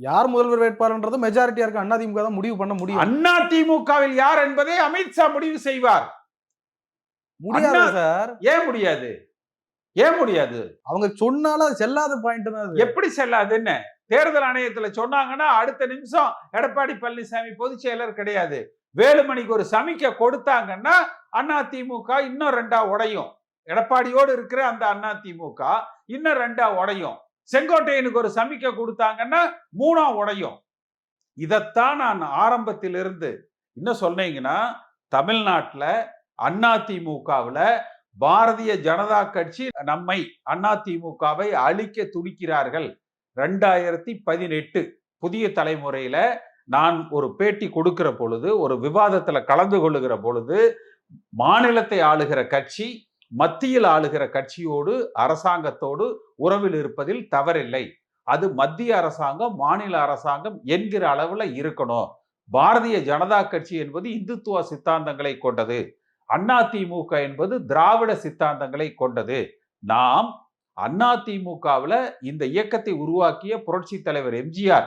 யார் முதல்வர் வேட்பாளர்ன்றது மெஜாரிட்டியா இருக்கு அதிமுக தான் முடிவு பண்ண முடியும். அண்ணா திமுகவில் யார் என்பதை அமித்ஷா முடிவு செய்வார். முடியாது அண்ணா- சார். ஏன் முடியாது? ஏன் முடியாது? அவங்க சொன்னாலும் அது செல்லாத பாயிண்ட் தான் எப்படி செல்லாது என்ன? தேர்தல் ஆணையத்துல சொன்னாங்கன்னா அடுத்த நிமிஷம் எடப்பாடி பழனிசாமி பொதுச் செயலர் கிடையாது. வேலுமணிக்கு ஒரு சமிக்கை கொடுத்தாங்கன்னா அண்ணா திமுக இன்னும் ரெண்டா உடையும். எடப்பாடியோடு இருக்கிற அந்த அண்ணா திமுக இன்னும் ரெண்டா உடையும். செங்கோட்டையனுக்கு ஒரு சமிக்கை கொடுத்தாங்கன்னா மூணா உடையும். இதைத்தான் நான் ஆரம்பத்திலிருந்து இன்னும் சொன்னீங்கன்னா தமிழ்நாட்டில் அண்ணா பாரதிய ஜனதா கட்சி நம்மை அண்ணா திமுகவை அழிக்க துடிக்கிறார்கள். ரெண்டாயிரத்தி பதினெட்டு புதிய தலைமுறையில நான் ஒரு பேட்டி கொடுக்கிற பொழுது ஒரு விவாதத்துல கலந்து கொள்ளுகிற பொழுது மாநிலத்தை ஆளுகிற கட்சி மத்தியில் ஆளுகிற கட்சியோடு அரசாங்கத்தோடு உறவில் இருப்பதில் தவறில்லை. அது மத்திய அரசாங்கம் மாநில அரசாங்கம் என்கிற அளவில் இருக்கணும். பாரதிய ஜனதா கட்சி என்பது இந்துத்துவ சித்தாந்தங்களை கொண்டது. அதிமுக என்பது திராவிட சித்தாந்தங்களை கொண்டது. நாம் அதிமுகவில் இந்த இயக்கத்தை உருவாக்கிய புரட்சி தலைவர் எம்ஜிஆர்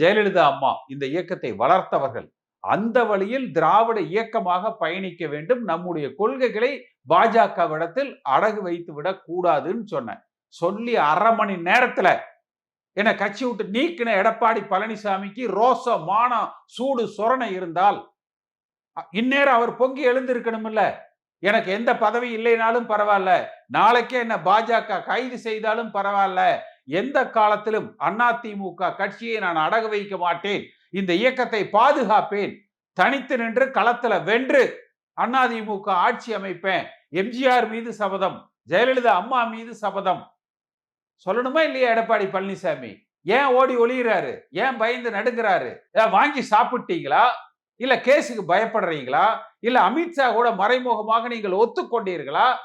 ஜெயலலிதா அம்மா இந்த இயக்கத்தை வளர்த்தவர்கள். அந்த வழியில் திராவிட இயக்கமாக பயணிக்க வேண்டும். நம்முடைய கொள்கைகளை பாஜகவிடத்தில் அடகு வைத்து விடக்கூடாதுன்னு சொன்னேன். சொல்லி அரை மணி நேரத்துல என்ன கட்சி விட்டு நீக்கின எடப்பாடி பழனிசாமிக்கு ரோச மானம் சூடு சொரணை இருந்தால் இந்நேரம் அவர் பொங்கி எழுந்திருக்கணும் இல்ல எனக்கு எந்த பதவி இல்லைனாலும் பரவாயில்ல. நாளைக்கே என்ன பாஜக கைது செய்தாலும் பரவாயில்ல. எந்த காலத்திலும் அதிமுக கட்சியை நான் அடகு வைக்க மாட்டேன். இந்த இயக்கத்தை பாதுகாப்பேன். தனித்து நின்று களத்துல வென்று அதிமுக ஆட்சி அமைப்பேன். எம்ஜிஆர் மீது சபதம் ஜெயலலிதா அம்மா மீது சபதம். சொல்லணுமா இல்லையா எடப்பாடி பழனிசாமி? ஏன் ஓடி ஒளியிறாரு? ஏன் பயந்து நடுங்கிறாரு? வாங்கி சாப்பிட்டீங்களா? இல்ல கேஸுக்கு பயப்படுறீங்களா? இல்ல அமித்ஷா கூட மறைமுகமாக நீங்கள் ஒத்துக்கொண்டீர்களா?